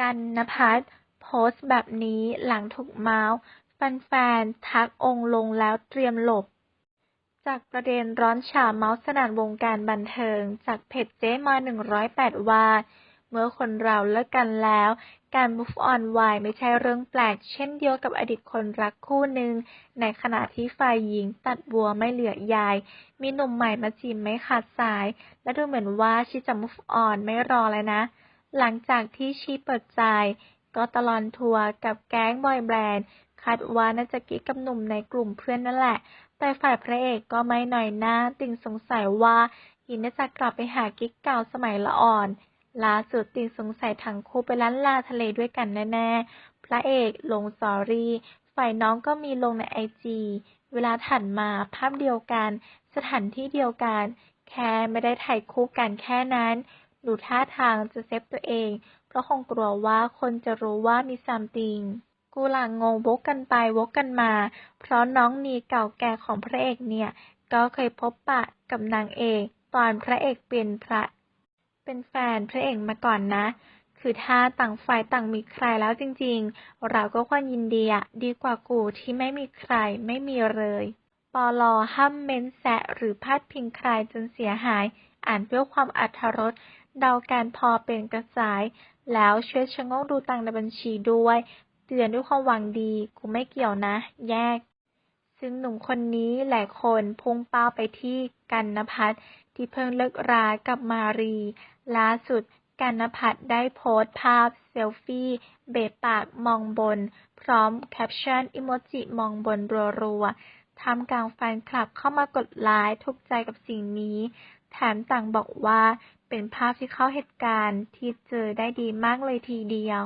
กันนภัสโพสต์แบบนี้หลังถูกเมาส์แฟนๆทักองค์ลงแล้วเตรียมหลบ จากประเด็นร้อนฉ่าเมาส์สนันวงการบันเทิง จากเพจเจ๊มา 108 ว่า เมื่อคนเราเลิกกันแล้ว การ move on ไวไม่ใช่เรื่องแปลก เช่นเดียวกับอดีตคนรักคู่หนึ่ง ในขณะที่ฝ่ายหญิงตัดบัวไม่เหลือใยมีหนุ่มใหม่มาจีบไม่ขาดสาย และดูเหมือนว่าชีจะ move on ไม่รอเลยนะ หลังจากที่ชีเปิดใจ ก็ตลอนทัวร์กับแก๊งบอยแบรนด์คาดว่าน่าจะกิ๊กกับหนุ่มในกลุ่มเพื่อนนั่นแหละ แต่ฝ่ายพระเอกก็ไม่หน่อยหน้าติ่งสงสัยว่าหญิงน่าจะกลับไปหากิ๊กเก่าสมัยละอ่อนล่าสุดติ่งสงสัยทั้งคู่ไปล้านลาทะเลด้วยกันแน่ๆ พระเอกลงสอรี่ ฝ่ายน้องก็มีลงในไอจีเวลาถัดมาภาพเดียวกัน สถานที่เดียวกัน แค่ไม่ได้ถ่ายคู่กันแค่นั้น ดูท่าทางจะเซฟตัวเอง เพราะคงกลัวว่าคนจะรู้ว่ามีซัมติง กูหลังงงวกกันไปวกกันมา เพราะน้องนีเก่าแก่ของพระเอกเนี่ย ก็เคยพบปะกับนางเอก ตอนพระเอกเป็นพระ เป็นแฟนพระเอกมาก่อนนะ คือถ้าต่างฝ่ายต่างมีใครแล้วจริงๆ เราก็ควรยินดีอะดีกว่ากูที่ไม่มีใครไม่มีเลยปลอห้ามเม้นแซะหรือพาดพิงใครจนเสียหาย อ่านเพื่อความอรรถรส เดาการพอเป็นกระสาย แล้วช่วยชะโงกดูตังในบัญชีด้วย เตือนด้วยความหวังดี กูไม่เกี่ยวนะ แยก ซึ่งหนุ่มคนนี้หลายคนพุ่งเป้าไปที่กันนภัทรที่เพิ่งเลิกรากับมารี ล่าสุดกันนภัทรได้โพสต์ภาพเซลฟี่ เบะปากมองบน พร้อมแคปชั่นอิโมจิมองบนรัวๆท่ามกลางแฟนคลับเข้ามากดไลค์ถูกใจกับสิ่งนี้ แถมต่างบอกว่าเป็นภาพที่เข้าเหตุการณ์ที่เจอได้ดีมากเลยทีเดียว